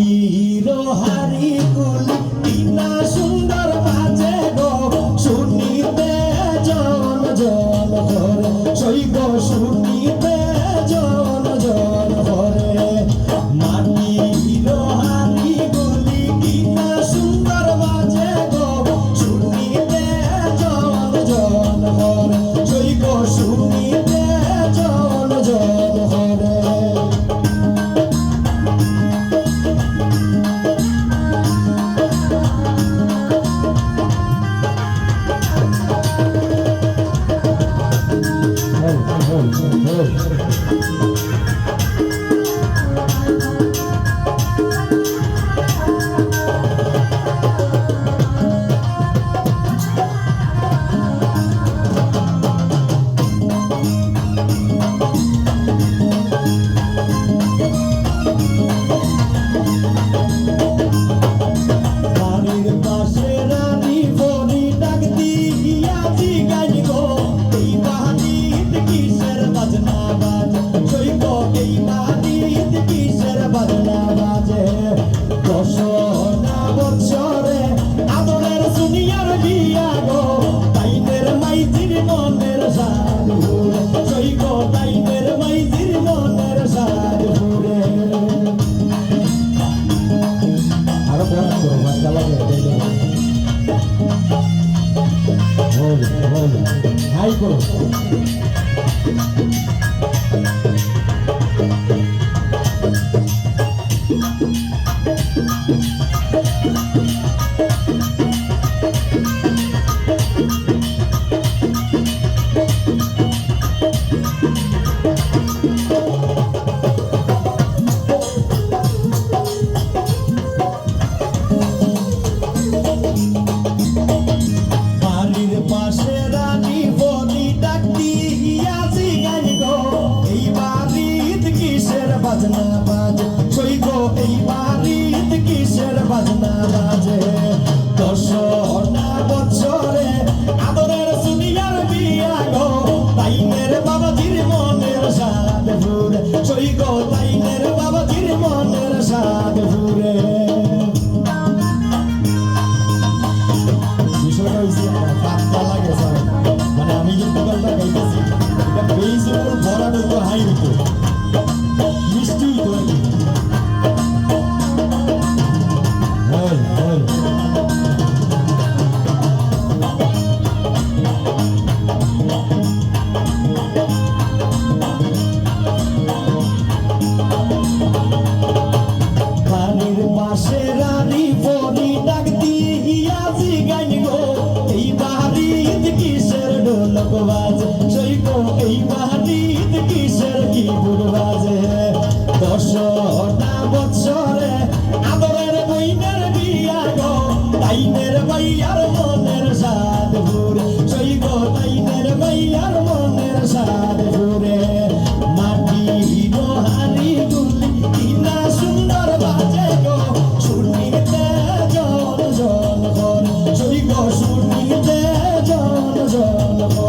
হারি কুল সইব এই বাড়িতে কিসের বাজনা বাজে সই এই বাড়িত কিসের বাজনা বাজে? দশ না বছরে আদরের সুনিয়ার বিয়া গো, তাইনের বাবাজির মনের সাদ ফুরে সই গো তাইনের বাবাজির মনের সাদ হয়েছে পাত্তা লাগে মানে আমি যে টোটালটা গাইতেছি, এটা বেইজের উপর ভরা হাই হইতো। বাড়ির পাশে রানী বনি ডাক দিয়াছি গাইন গো। এই বাড়িত কিসের ঢোলক বাজে? সই গো এই বাড়িত কিসের কিবোর্ড বাজে? দশটা বছরে আদরের বইনের বিয়া গো। তাইনের বাইয়ার Oh.